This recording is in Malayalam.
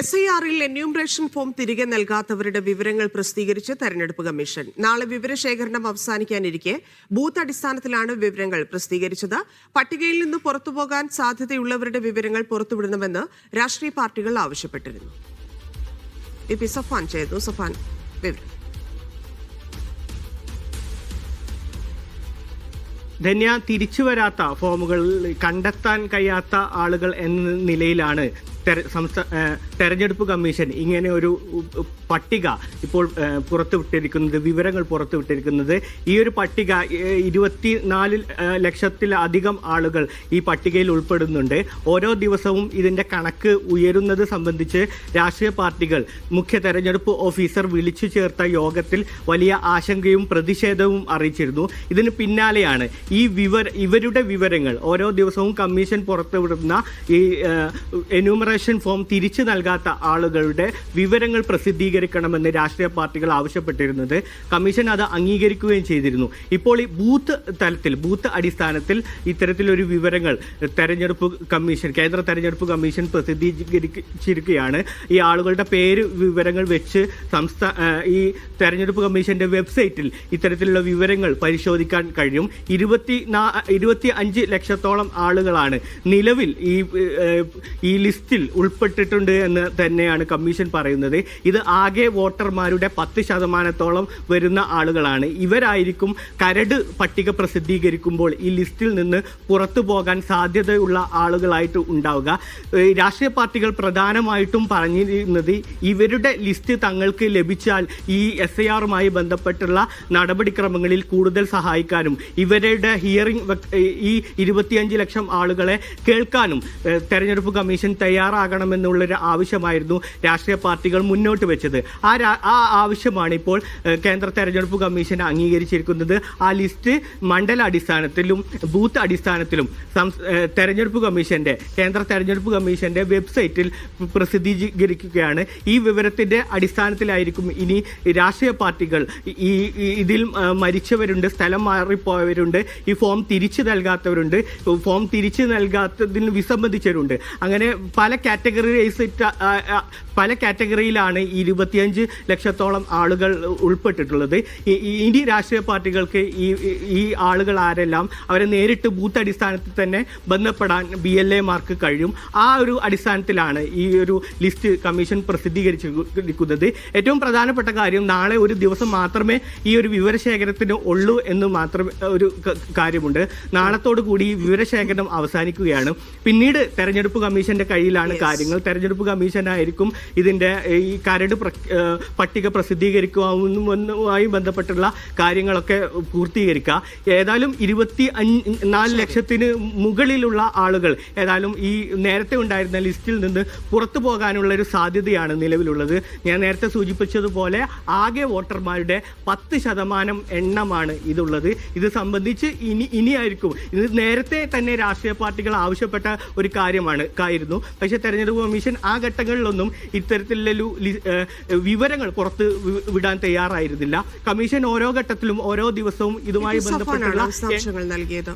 എസ് ഐ ആറിൽ എന്യൂമറേഷൻ ഫോം തിരികെ നൽകാത്തവരുടെ വിവരങ്ങൾ പ്രസിദ്ധീകരിച്ച് തെരഞ്ഞെടുപ്പ് കമ്മീഷൻ. നാളെ വിവരശേഖരണം അവസാനിക്കാനിരിക്കെ ബൂത്ത് അടിസ്ഥാനത്തിലാണ് വിവരങ്ങൾ പ്രസിദ്ധീകരിച്ചത്. പട്ടികയിൽ നിന്ന് പുറത്തുപോകാൻ സാധ്യതയുള്ളവരുടെ വിവരങ്ങൾ പുറത്തുവിടണമെന്ന് രാഷ്ട്രീയ പാർട്ടികൾ ആവശ്യപ്പെട്ടിരുന്നു. ധന്യ തിരിച്ചു വരാത്ത ഫോമുകൾ കണ്ടെത്താൻ കഴിയാത്ത ആളുകൾ എന്ന നിലയിലാണ് തെരഞ്ഞെടുപ്പ് കമ്മീഷൻ ഇങ്ങനെ ഒരു പട്ടിക ഇപ്പോൾ പുറത്തുവിട്ടിരിക്കുന്നത് വിവരങ്ങൾ പുറത്തുവിട്ടിരിക്കുന്നത് ഈ ഒരു പട്ടിക ഇരുപത്തി നാല് ലക്ഷത്തിലധികം ആളുകൾ ഈ പട്ടികയിൽ ഉൾപ്പെടുന്നുണ്ട്. ഓരോ ദിവസവും ഇതിന്റെ കണക്ക് ഉയരുന്നത് സംബന്ധിച്ച് രാഷ്ട്രീയ പാർട്ടികൾ മുഖ്യ തെരഞ്ഞെടുപ്പ് ഓഫീസർ വിളിച്ചു ചേർത്ത യോഗത്തിൽ വലിയ ആശങ്കയും പ്രതിഷേധവും അറിയിച്ചിരുന്നു. ഇതിന് പിന്നാലെയാണ് ഈ വിവര ഇവരുടെ വിവരങ്ങൾ. ഓരോ ദിവസവും കമ്മീഷൻ പുറത്തുവിടുന്ന ഈ എന്യൂമറേഷൻ ഫോം തിരിച്ചു നൽകാത്ത ആളുകളുടെ വിവരങ്ങൾ പ്രസിദ്ധീകരിക്കണമെന്ന് രാഷ്ട്രീയ പാർട്ടികൾ ആവശ്യപ്പെട്ടിരുന്നത്. കമ്മീഷൻ അത് അംഗീകരിക്കുകയും ചെയ്തിരുന്നു. ഇപ്പോൾ ഈ ബൂത്ത് തലത്തിൽ ബൂത്ത് അടിസ്ഥാനത്തിൽ ഇത്തരത്തിലൊരു വിവരങ്ങൾ തെരഞ്ഞെടുപ്പ് കമ്മീഷൻ കേന്ദ്ര തെരഞ്ഞെടുപ്പ് കമ്മീഷൻ പ്രസിദ്ധീകരിച്ചിരിക്കുകയാണ്. ഈ ആളുകളുടെ പേര് വിവരങ്ങൾ വെച്ച് സംസ്ഥാന ഈ തെരഞ്ഞെടുപ്പ് കമ്മീഷന്റെ വെബ്സൈറ്റിൽ ഇത്തരത്തിലുള്ള വിവരങ്ങൾ പരിശോധിക്കാൻ കഴിയും. ഇരുപത്തി ഇരുപത്തി അഞ്ച് ലക്ഷത്തോളം ആളുകളാണ് നിലവിൽ ഈ ഈ ലിസ്റ്റിൽ ഉൾപ്പെട്ടിട്ടുണ്ട് എന്ന് തന്നെയാണ് കമ്മീഷൻ പറയുന്നത്. ഇത് ആകെ വോട്ടർമാരുടെ പത്ത് ശതമാനത്തോളം വരുന്ന ആളുകളാണ്. ഇവരായിരിക്കും കരട് പട്ടിക പ്രസിദ്ധീകരിക്കുമ്പോൾ ഈ ലിസ്റ്റിൽ നിന്ന് പുറത്തു പോകാൻ സാധ്യതയുള്ള ആളുകളായിട്ട് ഉണ്ടാവുക. രാഷ്ട്രീയ പാർട്ടികൾ പ്രധാനമായിട്ടും പറഞ്ഞിരുന്നത് ഇവരുടെ ലിസ്റ്റ് തങ്ങൾക്ക് ലഭിച്ചാൽ ഈ എസ് ഐ ആറുമായി ബന്ധപ്പെട്ടുള്ള നടപടിക്രമങ്ങളിൽ കൂടുതൽ സഹായിക്കാനും ഇവരുടെ ഹിയറിംഗ് ഈ ഇരുപത്തിയഞ്ച് ലക്ഷം ആളുകളെ കേൾക്കാനും തെരഞ്ഞെടുപ്പ് കമ്മീഷൻ തയ്യാറാകണമെന്നുള്ളൊരു ആവശ്യമായിരുന്നു രാഷ്ട്രീയ പാർട്ടികൾ മുന്നോട്ട് വെച്ചത്. ആ ആ ആവശ്യമാണ് ഇപ്പോൾ കേന്ദ്ര തെരഞ്ഞെടുപ്പ് കമ്മീഷൻ അംഗീകരിച്ചിരിക്കുന്നത്. ആ ലിസ്റ്റ് മണ്ഡല അടിസ്ഥാനത്തിലും ബൂത്ത് അടിസ്ഥാനത്തിലും തെരഞ്ഞെടുപ്പ് കമ്മീഷന്റെ കേന്ദ്ര തെരഞ്ഞെടുപ്പ് കമ്മീഷന്റെ വെബ്സൈറ്റിൽ പ്രസിദ്ധീകരിക്കുകയാണ്. ഈ വിവരത്തിന്റെ അടിസ്ഥാനത്തിലായിരിക്കും ഇനി രാഷ്ട്രീയ പാർട്ടികൾ ഈ- ഇതിൽ മരിച്ചവരുണ്ട് സ്ഥലം മാറിപ്പോയവരുണ്ട് ഈ ഫോം തിരിച്ചു നൽകാത്തവരുണ്ട് ഫോം തിരിച്ചു നൽകാത്തതിന് വിസമ്മതിച്ചവരുണ്ട്. അങ്ങനെ പല കാറ്റഗറൈസ് പല കാറ്റഗറിയിലാണ് ഇരുപത്തിയഞ്ച് ലക്ഷത്തോളം ആളുകൾ ഉൾപ്പെട്ടിട്ടുള്ളത്. ഇനി രാഷ്ട്രീയ പാർട്ടികൾക്ക് ഈ ഈ- ആളുകൾ ആരെല്ലാം അവരെ നേരിട്ട് ബൂത്ത് അടിസ്ഥാനത്തിൽ തന്നെ ബന്ധപ്പെടാൻ ബി എൽ എമാർക്ക് കഴിയും. ആ ഒരു അടിസ്ഥാനത്തിലാണ് ഈ ഒരു ലിസ്റ്റ് കമ്മീഷൻ പ്രസിദ്ധീകരിച്ചിരിക്കുന്നത്. ഏറ്റവും പ്രധാനപ്പെട്ട കാര്യം നാളെ ഒരു ദിവസം മാത്രമേ ഈ ഒരു വിവരശേഖരത്തിന് ഉള്ളൂ എന്ന് മാത്രമേ ഒരു കാര്യമുണ്ട്. നാളത്തോടു കൂടി വിവരശേഖരണം അവസാനിക്കുകയാണ്. പിന്നീട് തെരഞ്ഞെടുപ്പ് കമ്മീഷന്റെ കയ്യിലാണ് കാര്യങ്ങൾ. തെരഞ്ഞെടുപ്പ് കമ്മീഷനായിരിക്കും ഇതിന്റെ ഈ കരട് പട്ടിക പ്രസിദ്ധീകരിക്കുവാനുമായി ബന്ധപ്പെട്ടുള്ള കാര്യങ്ങളൊക്കെ പൂർത്തീകരിക്കുക. ഏതായാലും ഇരുപത്തി അഞ്ച് നാല് ലക്ഷത്തിന് മുകളിലുള്ള ആളുകൾ ഏതായാലും ഈ നേരത്തെ ഉണ്ടായിരുന്ന ലിസ്റ്റിൽ നിന്ന് പുറത്തു പോകാനുള്ള ഒരു സാധ്യതയാണ് നിലവിലുള്ളത്. ഞാൻ നേരത്തെ സൂചിപ്പിച്ചതുപോലെ ആകെ വോട്ടർമാരുടെ പത്ത് ശതമാനം എണ്ണമാണ് ഇതുള്ളത്. ഇത് സംബന്ധിച്ച് ഇനി ഇനിയായിരിക്കും. ഇത് നേരത്തെ തന്നെ രാഷ്ട്രീയ പാർട്ടികൾ ആവശ്യപ്പെട്ട ഒരു കാര്യമാണ് ആയിരുന്നു പക്ഷേ തെരഞ്ഞെടുപ്പ് കമ്മീഷൻ ആ ഘട്ടങ്ങളിലൊന്നും ഇത്തരത്തിലുള്ള വിവരങ്ങൾ പുറത്ത് വിടാൻ തയ്യാറായിരുന്നില്ല. കമ്മീഷൻ ഓരോ ഘട്ടത്തിലും ഓരോ ദിവസവും ഇതുമായി ബന്ധപ്പെട്ടുള്ള നൽകിയത്?